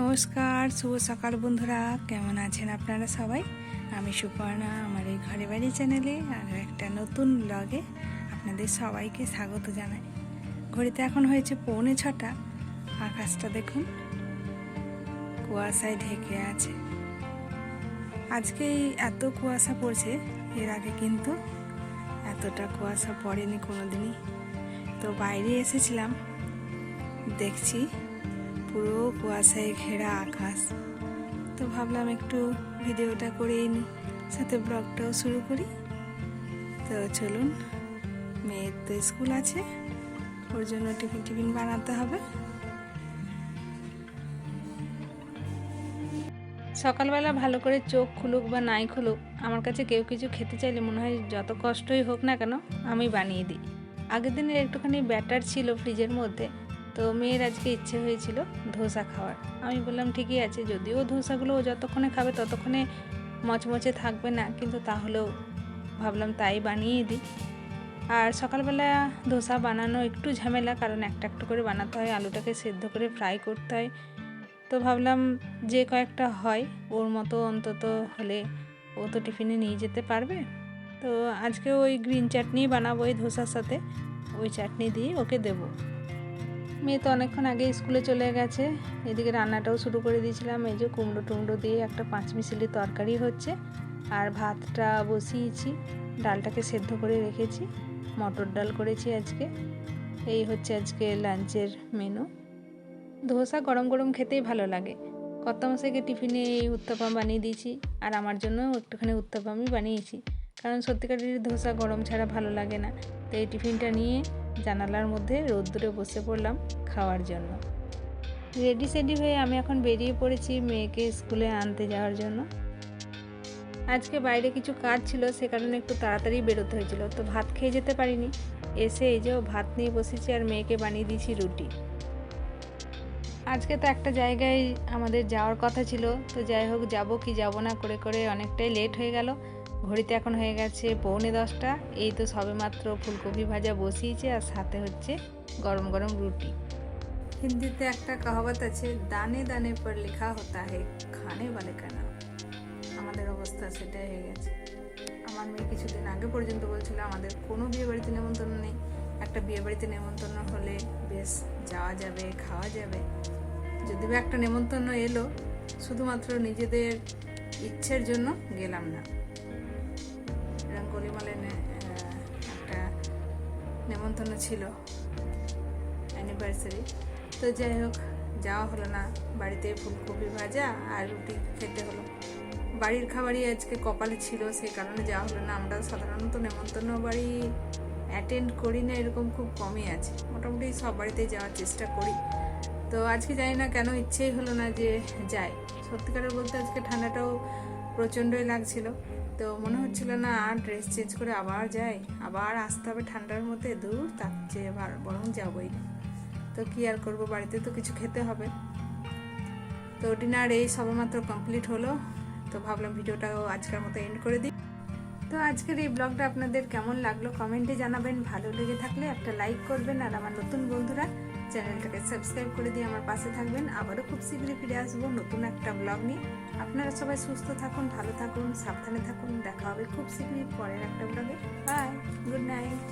নমস্কার, শুভ সকাল বন্ধুরা। কেমন আছেন আপনারা সবাই? আমি সুপর্ণা, আমার এই ঘরে বাড়ি চ্যানেলে আর একটা নতুন ব্লগে আপনাদের সবাইকে স্বাগত জানাই। ঘড়িতে এখন হয়েছে পৌনে ছটা। আকাশটা দেখুন, কুয়াশায় ঢেকে আছে। আজকেই এত কুয়াশা পড়ছে, এর আগে কিন্তু এতটা কুয়াশা পড়েনি কোনোদিনই। তো বাইরে এসেছিলাম, দেখছি পুরো কুয়াশায় ঘেরা আকাশ। তো ভাবলাম একটু ভিডিওটা করেই নিই সাথে ব্লগটাও শুরু করি। তো চলুন, মেয়ের তো স্কুল আছে, ওর জন্য টিফিন টিফিন বানাতে হবে। সকালবেলা ভালো করে চোখ খুলুক বা নাই খুলুক, আমার কাছে কেউ কিছু খেতে চাইলে মনে হয় যত কষ্টই হোক না কেন, আমি বানিয়ে দিই। আগের দিনের একটুখানি ব্যাটার ছিল ফ্রিজের মধ্যে তো মেয়ের আজকে ইচ্ছে হয়েছিল ধোসা খাওয়ার। আমি বললাম, ঠিকই আছে, যদিও ধোসাগুলো ও যতক্ষণে খাবে ততক্ষণে মচমচে থাকবে না, কিন্তু তাহলেও ভাবলাম তাই বানিয়ে দিই। আর সকালবেলা ধোসা বানানো একটু ঝামেলা, কারণ একটা একটা করে বানাতে হয়, আলুটাকে সেদ্ধ করে ফ্রাই করতে হয়। তো ভাবলাম যে কয়েকটা হয়, ওর মতো অন্তত হলে ও তো টিফিনে নিয়ে যেতে পারবে। তো আজকে ওই গ্রিন চাটনি বানাবো ওই ধোসার সাথে, ওই চাটনি দিয়ে ওকে দেবো। মেয়ে তো অনেকক্ষণ আগে স্কুলে চলে গেছে। এদিকে রান্নাটাও শুরু করে দিয়েছিলাম। এই যে কুমড়ো টুমড়ো দিয়ে একটা পাঁচ মিশালি তরকারি হচ্ছে। আর ভাতটা বসিয়েছি, ডালটাকে সেদ্ধ করে রেখেছি। মটর ডাল করেছি আজকে। এই হচ্ছে আজকে লাঞ্চের মেনু। ধোসা গরম গরম খেতেই ভালো লাগে। কত মাসেকে টিফিনে এই উত্তাপাম বানিয়ে দিয়েছি। আর আমার জন্য একটুখানি উত্তাপামই বানিয়েছি। কারণ সত্যিকারের ধোসা গরম ছাড়া ভালো লাগে না। তো এই টিফিনটা নিয়ে জানালার মধ্যে রোদ্দুরে বসে পড়লাম খাওয়ার জন্য। রেডি সেডি হয়ে আমি এখন বেরিয়ে পড়েছি মেয়েকে স্কুলে আনতে যাওয়ার জন্য। আজকে বাইরে কিছু কাজ ছিল, সে কারণে একটু তাড়াতাড়ি বেরোতে হয়েছিল, তো ভাত খেয়ে যেতে পারিনি। এসে এই যে ভাত নিয়ে বসেছি আর মেয়েকে বানিয়ে দিয়েছি রুটি। আজকে তো একটা জায়গায় আমাদের যাওয়ার কথা ছিল, তো যাই হোক, যাব কি যাব না, করে করে অনেকটাই লেট হয়ে গেল। ঘড়িতে এখন হয়ে গেছে পৌনে দশটা। এই তো সবেমাত্র ফুলকপি ভাজা বসিয়েছে আর সাথে হচ্ছে গরম গরম রুটি। হিন্দিতে একটা কাহাবত আছে, দানে দানে পর লেখা হতা হে, খানে বলে কানা। আমাদের অবস্থা সেটাই হয়ে গেছে। আমার মেয়ে কিছুদিন আগে পর্যন্ত বলছিল, আমাদের কোনো বিয়ে বাড়িতে নেমন্তন্ন নেই। একটা বিয়ে বাড়িতে নেমন্তন্ন হলে বেশ যাওয়া যাবে, খাওয়া যাবে। যদি একটা নেমন্তন্ন এলো, শুধুমাত্র নিজেদের ইচ্ছের জন্য গেলাম না। রঙ্গলিমালে একটা নেমন্তন্ন ছিল অ্যানিভার্সারি তো যাই হোক, যাওয়া হলো না, বাড়িতে ফুলকপি ভাজা আর রুটি খেতে হলো। বাড়ির খাবারই আজকে কপালে ছিল, সেই কারণে যাওয়া হলো না। আমরা সাধারণত নেমন্তন্ন বাড়ি অ্যাটেন্ড করি না, এরকম খুব কমই আছে। মোটামুটি সব বাড়িতেই যাওয়ার চেষ্টা করি। তো আজকে জানি না কেন ইচ্ছেই হলো না যে যাই। সত্যিকারের বলতে আজকে ঠান্ডাটাও প্রচণ্ডই লাগছিল। তো মনে হচ্ছিল না আর ড্রেস চেঞ্জ করে আবার যাই। আবার আসতে হবে ঠান্ডার মধ্যে, দূর, তার চেয়ে বরং যাবই। তো কি আর করব, বাড়িতে তো কিছু খেতে হবে। তো ডিনার এই সবেমাত্র কমপ্লিট হলো। তো ভাবলাম ভিডিওটাও আজকের মতো এন্ড করে দিই। তো আজকের এই ব্লগটা আপনাদের কেমন লাগল কমেন্টে জানাবেন। ভালো লেগে থাকলে একটা লাইক করবেন। আর আমার নতুন বন্ধুরা চ্যানেলটাকে সাবস্ক্রাইব করে দিয়ে আমার পাশে থাকবেন। আবারও খুব শীঘ্রই ফিরে আসব নতুন একটা ব্লগ নিয়ে। আপনারা সবাই সুস্থ থাকুন, ভালো থাকুন, সাবধানে থাকুন। দেখা হবে খুব শীঘ্রই পরের একটা ব্লগে বাই গুড নাইট